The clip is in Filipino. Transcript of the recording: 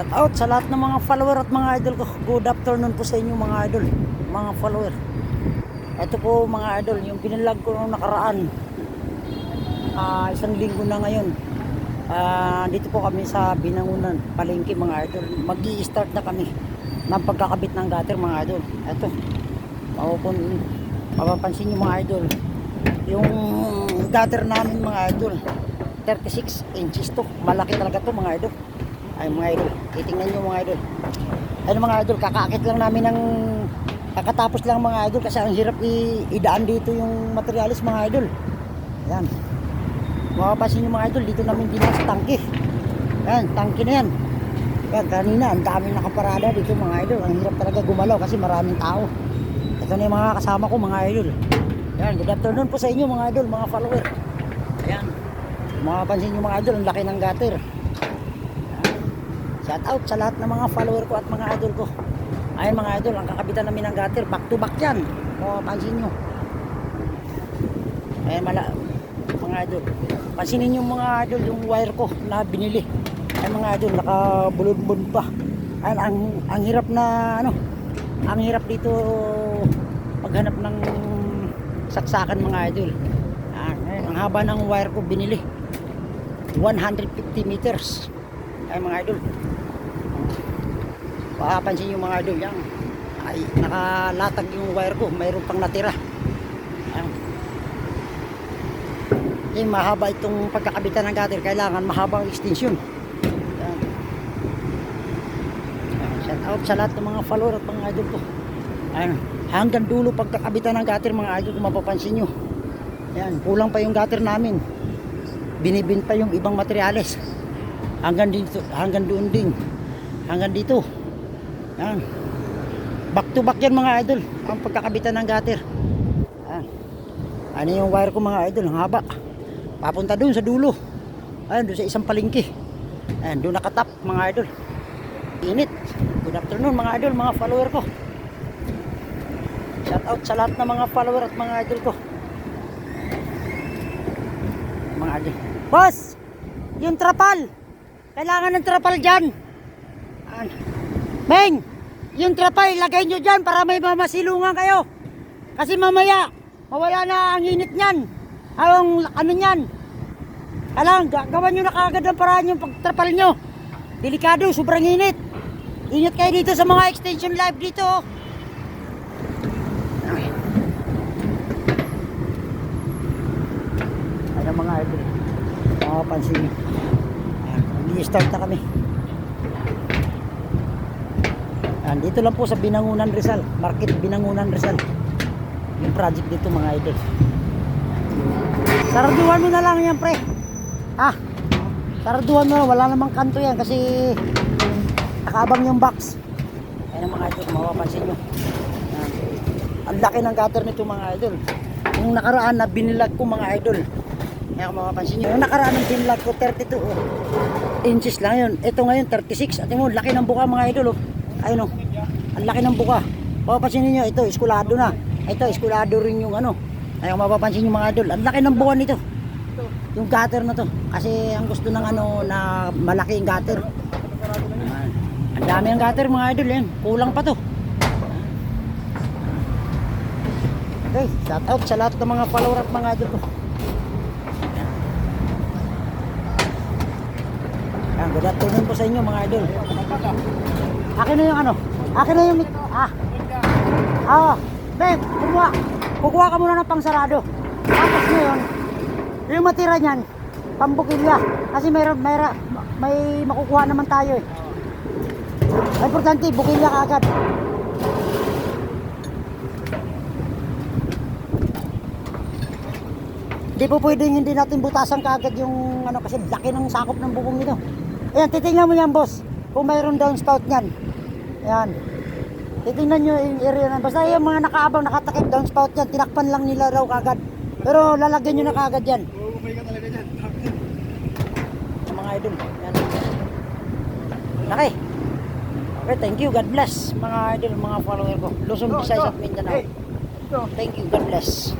Shout out sa lahat ng mga follower at mga idol ko. Good afternoon po sa inyo mga idol, mga follower. Ito po mga idol, yung binilag ko nung nakaraan. Ah, isang linggo na ngayon. Ah, dito po kami sa Binangunan, Palengke mga idol. Magi-start na kami ng pagkakabit ng gutter mga idol. Ito. Mapapun mapapansin niyo mga idol. Yung gutter namin mga idol. 36 inches to. Malaki talaga to mga idol. Ay mga idol, titingnan nyo mga idol. Ano mga idol, kakaakit lang namin ng kakatapos lang mga idol kasi ang hirap i- idaan dito yung materialis mga idol. Yan. Mapapansin nyo mga idol, dito namin dinang sa tangke. Yan, tangke na yan. Yan, kanina, ang daming nakaparada dito mga idol. Ang hirap talaga gumalaw kasi maraming tao. Ito na yung mga kasama ko mga idol. Yan, good afternoon po sa inyo mga idol, mga follower. Ayan. Mapapansin nyo mga idol, ang laki ng gutter. Shout out sa lahat ng mga follower ko at mga idol ko. Ayun mga idol, ang kakabitan namin ng gutter, back to back yan. O, pansin nyo. Ayun mala, mga idol. Pansinin nyo mga idol, yung wire ko na binili. Ayun mga idol, nakabulod-bulod pa. Ayun, ang, ang hirap na, ano, ang hirap dito maghanap ng saksakan mga idol. Ayun, ang haba ng wire ko binili. 150 meters. Ay mga idol. Papansin yung mga idol yan. Ay, nakalatag yung wire ko. Mayroon pang natira. Ayan. Eh, mahaba itong pagkakabitan ng gutter. Kailangan mahabang extension. Ayan. Ayan, Shout out sa lahat ng mga follower at mga idol ko. Ayan. Hanggang dulo pagkakabitan ng gutter mga idol kung mapapansin nyo. Ayan, kulang pa yung gutter namin. Binibin pa yung ibang materyales. Hanggang dito, hanggang doon din. Hanggang dito. Yan. Back to back yan mga idol. Ang pagkakabitan ng gutter. Yan. Ano yung wire ko mga idol, ang haba. Papunta doon sa dulo. Ayun, doon sa isang palengke. Ayun, doon nakatap mga idol. Init. Good afternoon mga idol, mga follower ko. Shout out sa lahat ng mga follower at mga idol ko. Mga idol. Boss! Yung trapal! Kailangan ng trapal dyan! Ano? Meng! Yung trapal, ilagay nyo dyan para may mamasilungan kayo. Kasi mamaya, mawala na ang init niyan. Ang ano niyan. Kailangan, ga- gawan nyo na kagad ang paraan yung pagtrapal nyo. Delikado, sobrang init. Ingat kayo dito sa mga extension live dito. oh. Ay. Ayan mga idol. Makapansin nyo. Ayan, Mag-start na kami. Ayan, dito lang po sa Binangunan Rizal. Market Binangunan Rizal. Yung project dito mga idol. Sarduhan mo na lang yan pre. Ha? Sarduhan mo na. Wala namang kanto yan kasi nakabang yung box. Ayan ang mga idol. Mapapansin nyo. Ayan. Ang laki ng gutter nito mga idol. Yung nakaraan na binilag ko mga idol. Kaya kung mapapansin nyo. Yung nakaraan ng binilag ko 32 oh. inches lang yun. Ito ngayon 36. At mo, laki ng buka mga idol oh. Ayun oh. Ang laki ng buka. Mapapansin niyo ito, eskulado na. Ito, eskulado rin yung ano. Ayun, mapapansin niyo mga idol. Ang laki ng buka nito. Yung gutter na to. Kasi ang gusto ng ano na malaki yung gutter. Ang dami ng gutter mga idol yan. Kulang pa to. Okay, shout out sa lahat ng mga follower at mga idol ko. Ayan, good afternoon po sa inyo mga idol. Akin na yung ano? Akin na yung mic. Ah. Ah. Ben, kukuha. Kukuha ka muna ng pangsarado. Tapos ngayon, yung matira niyan, pambukilya. Kasi mayroon, mayra, may makukuha naman tayo eh. Importante, bukilya ka agad. Di po pwedeng hindi natin butasan kaagad yung ano kasi laki ng sakop ng bubong nito. Ayan, titingnan mo yan boss. Kung mayroon downspout niyan. Ayan. Titingnan nyo yung area na. Basta yung mga nakaabang nakatakip downspout niyan, tinakpan lang nila raw kagad. Pero lalagyan nyo na kagad yan. Bumay ka talaga dyan. Mga idol. Yan. Laki. Okay, thank you. God bless. Mga idol, mga follower ko. Luzon, Visayas at Mindanao. Thank you. God bless.